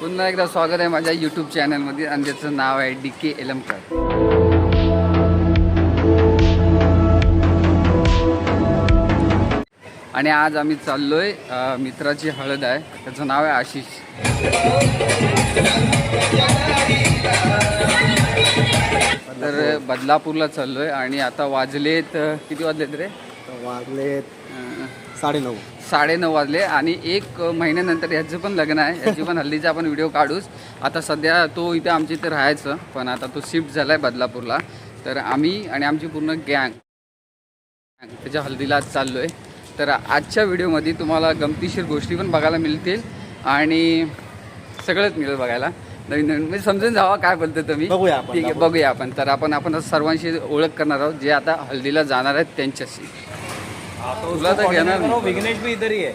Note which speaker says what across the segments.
Speaker 1: पुन्हा एकदा स्वागत आहे माझ्या यूट्यूब चॅनलमध्ये आणि त्याचं नाव आहे डी के एलमकर आणि आज आम्ही चाललोय आहे मित्राची हळद आहे. त्याचं नाव आहे आशिष. तर बदलापूरला चाललोय आणि आता वाजलेत किती वाजलेत रे?
Speaker 2: वाजले साडेनऊ.
Speaker 1: साडेनऊ वाजले आणि एक महिन्यानंतर ह्याचं पण लग्न आहे. ह्याची पण हल्लीचा आपण व्हिडिओ काढूच. आता सध्या तो इथे आमच्या इथे राहायचं पण आता तो शिफ्ट झाला आहे बदलापूरला. तर आम्ही आणि आमची पूर्ण गँग त्याच्या हल्दीला आज चाललो आहे तर आजच्या व्हिडिओमध्ये तुम्हाला गमतीशीर गोष्टी पण बघायला मिळतील आणि सगळंच मिळेल बघायला. नवीन नवीन म्हणजे समजून जावा काय बोलतो तुम्ही.
Speaker 2: बघूया आपण.
Speaker 1: ठीक आहे बघूया आपण. तर आपण आपण सर्वांशी ओळख करणार आहोत जे आता हल्दीला जाणार आहेत त्यांच्याशी. तुला तर घेणार नाही.
Speaker 2: विघ्नेश भी इधर ही है.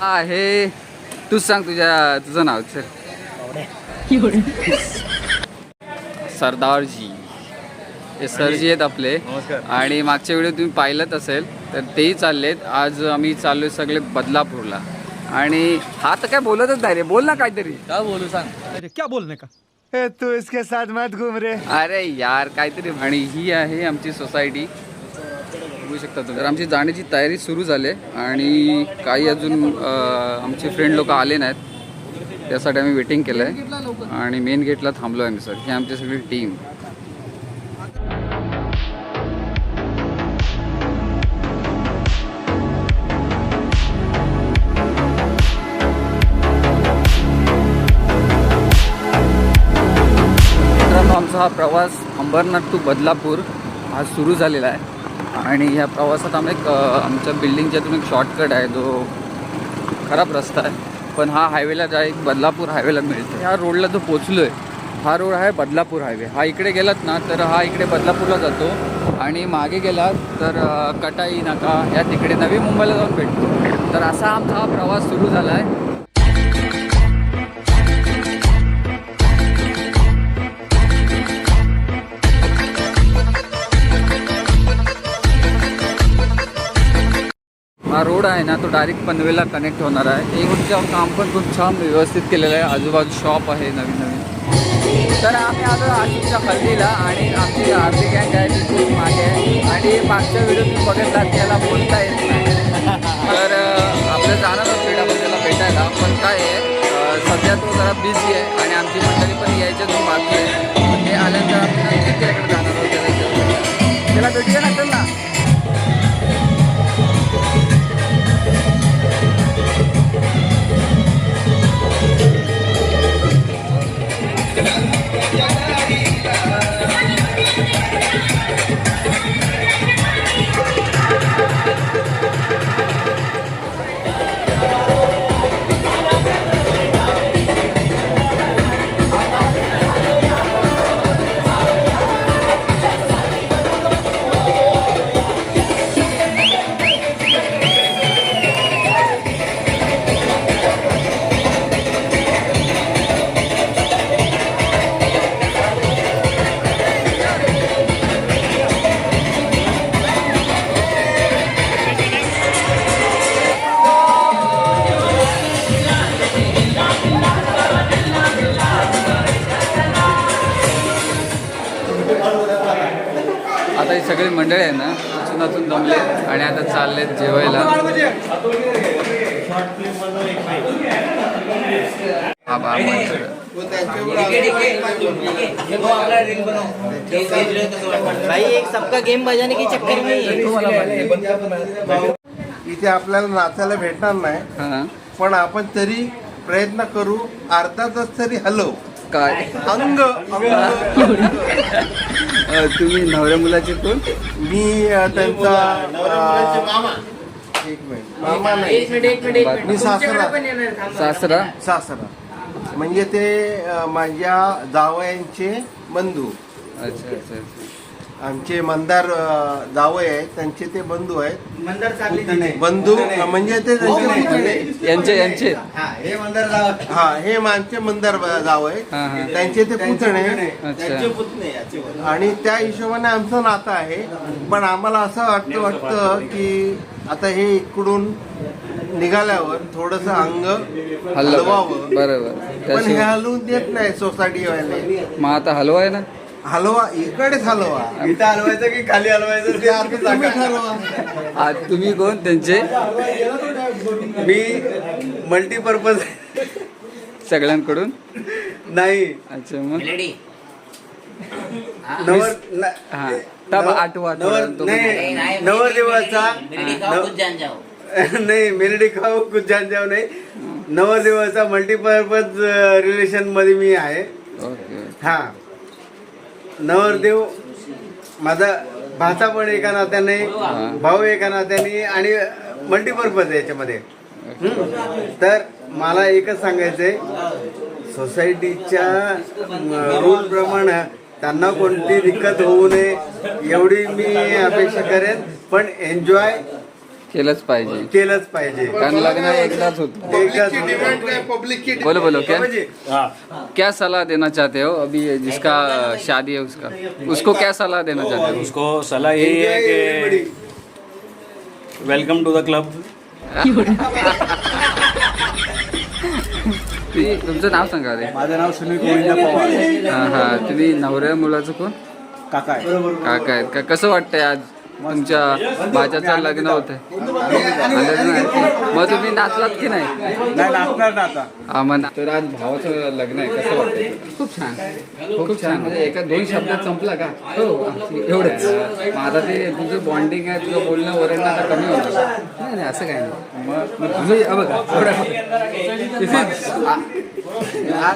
Speaker 1: हा हे तूच सांग तुझ्या तुझं नाव सर सरदारजी. हे सरजी आहेत आपले.
Speaker 2: नमस्कार.
Speaker 1: आणि मागच्या व्हिडिओ तुम्ही पाहिलंच असेल तर तेही चाललेत. आज आम्ही चाललोय सगळे बदलापूरला. आणि हा तर काय बोलतच नाही रे. बोल ना काहीतरी.
Speaker 2: क्या बोलू सांग?
Speaker 3: अरे क्या बोलने का?
Speaker 2: ए, तू इसके साथ मत घूम रे.
Speaker 1: अरे यार काहीतरी आणि ही आहे आमची सोसायटी. बघू शकता तुम्ही? तर आमची जाण्याची तयारी सुरू झाली आहे आणि काही अजून आमचे फ्रेंड लोक आले नाहीत. त्यासाठी आम्ही वेटिंग केलं आहे आणि मेन गेटला थांबलो आहे आम्ही सर. ही आमची सगळी टीम मित्रांनो आमचा हा प्रवास अंबरनाथ टू बदलापूर हा सुरू झालेला आहे. आणि ह्या प्रवासात आम्ही एक आमच्या बिल्डिंगच्यातून एक शॉर्टकट आहे जो खराब रस्ता आहे. पण हा हायवेला जा एक बदलापूर हायवेला मिळतो. ह्या रोडला जो पोचलो आहे हा रोड आहे बदलापूर हायवे हा इकडे गेलात ना तर हा इकडे बदलापूरला जातो. आणि मागे गेलात तर कटाई नाका या तिकडे नवी मुंबईला जाऊन भेटतो. तर असा आमचा हा प्रवास सुरू झाला आहे हा रोड आहे ना तो डायरेक्ट पनवेलला कनेक्ट होणार आहे. एक काम पण खूप छान व्यवस्थित केलेलं आहे. आजूबाजू शॉप आहे नवीन नवीन. तर आम्ही आलो आशिषच्या हल्दीला आणि आमची आर्थिक गँग आहे ती खूप मागे आहे. आणि मागच्या व्हिडिओ तुम्ही बघितला त्याला फोन सगळी मंडळी आहे ना अचून अचून जमले आणि आता चाललेत जेवायला. हा.
Speaker 4: भाई एक सबका गेम बजाने के चक्कर में
Speaker 5: इथे आपल्याला नाचायला भेटणार नाही
Speaker 1: हा.
Speaker 5: पण आपण तरी प्रयत्न करू अर्धा तास तरी हलव.
Speaker 1: काय?
Speaker 5: अंग.
Speaker 1: तुम्ही नवऱ्या मुलाचे कोण?
Speaker 5: मी त्यांचा एक मिनिट. मामा नाही
Speaker 4: एक मिनिट एक मिनिट. एक मिनिट.
Speaker 5: मी सासरा.
Speaker 4: तुमच्याकडे पण येणार? थांबा.
Speaker 1: सासरा?
Speaker 5: सासरा. म्हणजे ते अ, माझ्या जावयांचे बंधू.
Speaker 1: अच्छा अच्छा अच्छा.
Speaker 5: आमचे मंदार जावई आहेत त्यांचे ते बंधू आहेत. बंधू म्हणजे ते त्यांचे पुतणे.
Speaker 1: यांचे यांचे.
Speaker 5: हा हे मानचे मंदार जाव आहेत.
Speaker 1: हा, हा.
Speaker 5: त्यांचे ते पुतणे आणि त्या हिशोबाने आमचं नातं आहे. पण आम्हाला असं वाटतं वाटतं की आता हे इकडून निघाल्यावर थोडस अंग
Speaker 1: हलवा.
Speaker 5: हलवावं.
Speaker 1: बरोबर.
Speaker 5: पण हे हलवून देत नाही सोसायटी वाले.
Speaker 1: मग आता हलवा आहे ना?
Speaker 5: हलवा इकडेच हलवा.
Speaker 2: इथं हलवायचं की खाली हलवायचं ते आता
Speaker 5: तुम्ही
Speaker 1: आज कोण? त्यांचे?
Speaker 2: मी मल्टीपर्पज
Speaker 1: सगळ्यांकडून?
Speaker 2: नाही.
Speaker 1: अच्छा मग?
Speaker 2: नवर न-
Speaker 1: हा. तब आठवा
Speaker 2: नवर नाही. नवरदेवाचा
Speaker 4: मेलेडी खाओ कुछ जान जाओ
Speaker 2: नाही मेलडी खाऊ कुछ जान जाऊ नाही नवरदेवाचा मल्टीपर्पज रिलेशनमध्ये मी आहे.
Speaker 1: ओके.
Speaker 2: हा. नवरदेव माझा भाचा पण एका नात्याने भाऊ एका नात्याने आणि मल्टीपर्पज याच्यामध्ये. तर मला एकच सांगायचंय सोसायटीच्या रूल प्रमाणे त्यांना कोणती दिक्कत होऊ नये एवढी मी अपेक्षा करेन. पण एन्जॉय
Speaker 1: केलंच पाहिजे.
Speaker 2: केलंच पाहिजे.
Speaker 1: कारण लग्न एकदाच होत.
Speaker 2: एकच
Speaker 5: डिमांड काय पब्लिक की
Speaker 1: बोलो बोलो क्या? क्या सलाह देना चाहते हो अभी जिसका शादी है उसका? उसको क्या सलाह देना चाहते हो?
Speaker 3: उसको सलाह यही है कि वेलकम टू द क्लब
Speaker 1: तुमचं नाव सांगा रे.
Speaker 2: माझं नाव सुनील गोविंद पवार.
Speaker 1: हा हा. तुम्ही नवऱ्या मुलाचं कोण?
Speaker 2: काका आहे.
Speaker 1: काका आहेत का? कसं वाटतंय आज? तुमच्या भाच्याचं लग्न होत मग तुम्ही नाचलात की नाही?
Speaker 2: नाही नाचणार ना आता.
Speaker 1: हा मग तर आज भावाचं लग्न आहे कसं वाटतंय? खूप छान. खूप छान. म्हणजे एका दोन शब्दात संपला का? हो एवढंच. मग आता ते तुझं बॉन्डिंग आहे तुझं बोलणं वरण आता कमी होतं. नाही नाही असं काय नाही. मग मग तुझं हे बघा. एवढं This is- a- a-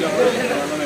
Speaker 1: Gracias.